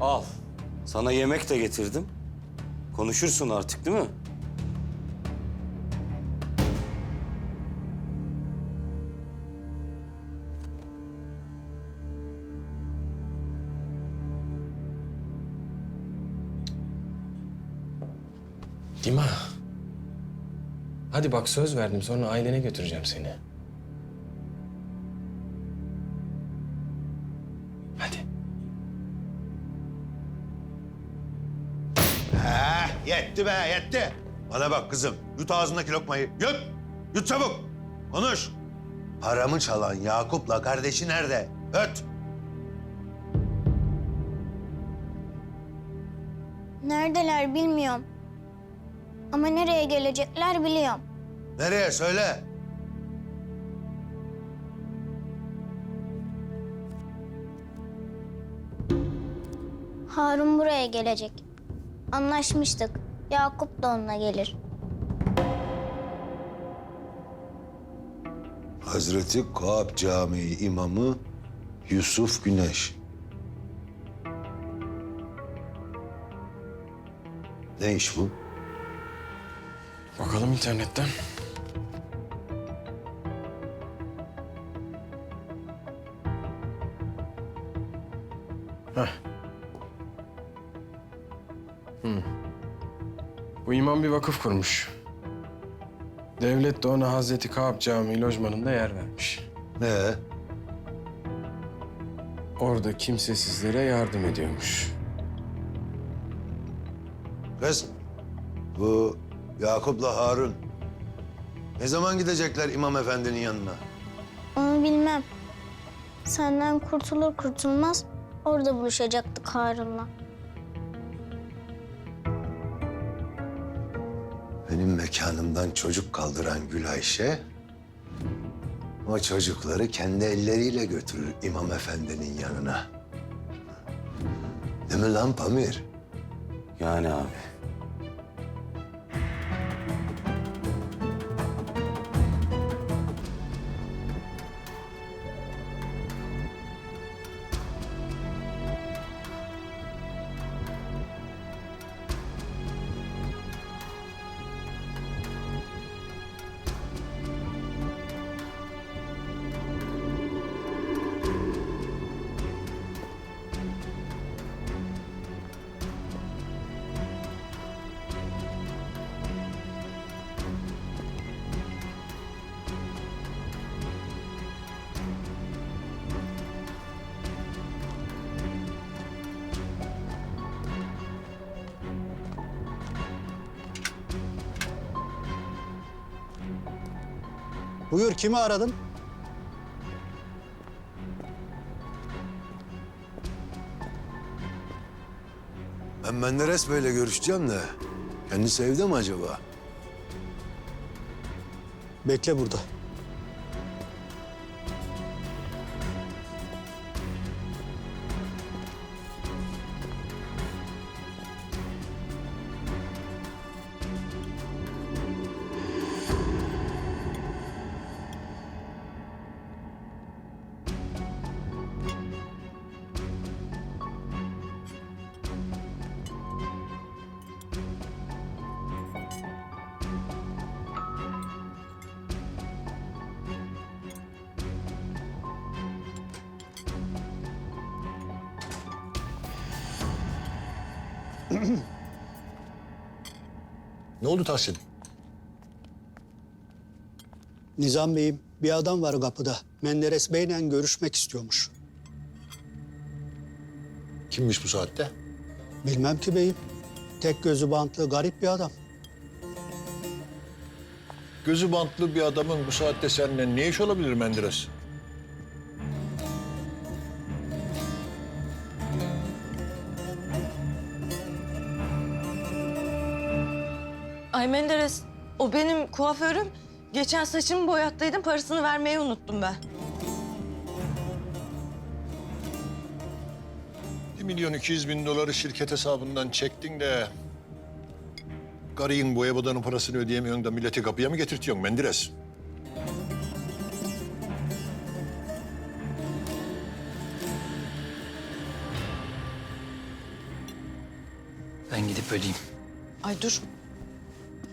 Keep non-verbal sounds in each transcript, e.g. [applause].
Al. Sana yemek de getirdim. Konuşursun artık değil mi? Dima. Hadi bak söz verdim sonra ailene götüreceğim seni. Yetti be, yetti. Bana bak kızım, yut ağzındaki lokmayı. Yut, yut çabuk. Konuş. Paramı çalan Yakup'la kardeşi nerede? Öt. Neredeler bilmiyorum. Ama nereye gelecekler biliyorum. Nereye söyle. Harun buraya gelecek. Anlaşmıştık. Yakup da onunla gelir. Hazreti Kaab Camii imamı Yusuf Güneş. Ne iş bu? Bakalım internetten. Heh. İmam bir vakıf kurmuş. Devlet de ona Hazreti Kaab Camii lojmanında yer vermiş. Ne? Orada kimsesizlere yardım ediyormuş. Kız, bu Yakup'la Harun ne zaman gidecekler İmam Efendi'nin yanına? Onu bilmem. Senden kurtulur kurtulmaz orada buluşacaktık Harun'la. Benim mekanımdan çocuk kaldıran Gül Ayşe... ...o çocukları kendi elleriyle götürür İmam Efendi'nin yanına. Değil mi lan Pamir? Yani abi. Buyur kimi aradın? Ben Menderes Bey'le görüşeceğim de... ...kendisi evde mi acaba? Bekle burada. [clears throat] Ne oldu Tahsin? Nizam Bey'im bir adam var kapıda. Menderes Bey'le görüşmek istiyormuş. Kimmiş bu saatte? Bilmem ki beyim. Tek gözü bantlı garip bir adam. Gözü bantlı bir adamın bu saatte seninle ne iş olabilir Menderes? Ay Menderes, o benim kuaförüm. Geçen saçımı boyattıydım, parasını vermeyi unuttum ben. Bir milyon iki yüz bin doları şirket hesabından çektin de... ...karıyın boya badanın parasını ödeyemiyorsun da milleti kapıya mı getirtiyorsun Menderes? Ben gidip öleyim. Ay dur.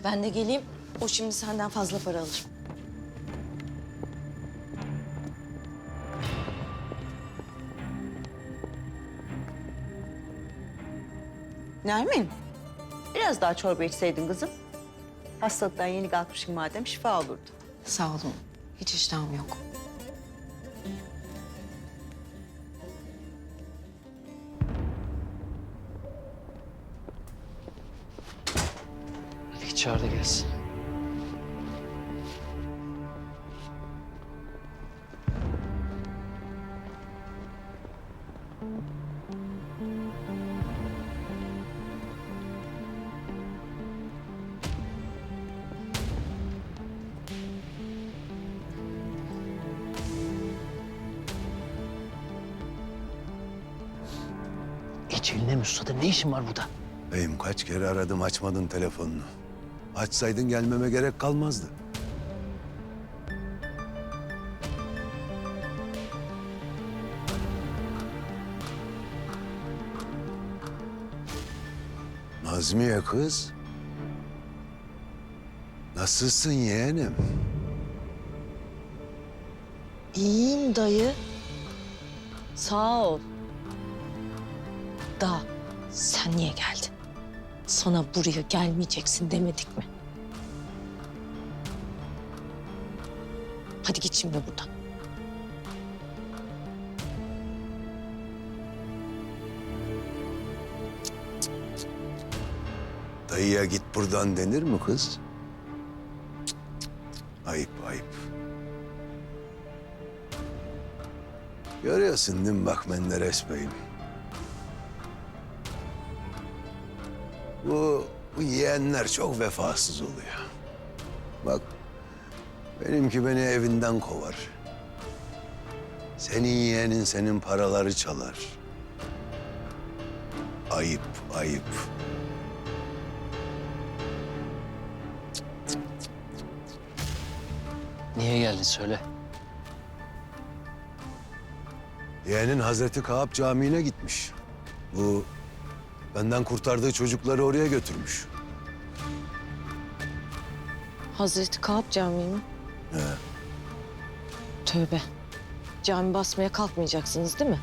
Ben de geleyim. O şimdi senden fazla para alır. Nermin, biraz daha çorba içseydin kızım. Hastalıktan yeni kalkmışsın madem şifa olurdu. Sağ olun. Hiç iştahım yok. Hadi git çağır da gelsin. Geç eline Müsta'da ne işin var burada? Beyim kaç kere aradım açmadın telefonunu. Açsaydın gelmeme gerek kalmazdı. Nazmiye kız. Nasılsın yeğenim? İyiyim dayı. Sağ ol. Da sen niye geldin? Sana buraya gelmeyeceksin demedik mi? Hadi git şimdi buradan. Dayıya git buradan denir mi kız? Ayıp ayıp. Görüyorsun değil mi bak Menderes Bey'im? Bu, bu yeğenler çok vefasız oluyor. Bak benimki beni evinden kovar. Senin yeğenin senin paraları çalar. Ayıp, ayıp. Niye geldin söyle. Yeğenin Hazreti Kaap Camii'ne gitmiş. Bu benden kurtardığı çocukları oraya götürmüş. Hazreti Kaap Camii mi? He. Tövbe. Cami basmaya kalkmayacaksınız değil mi?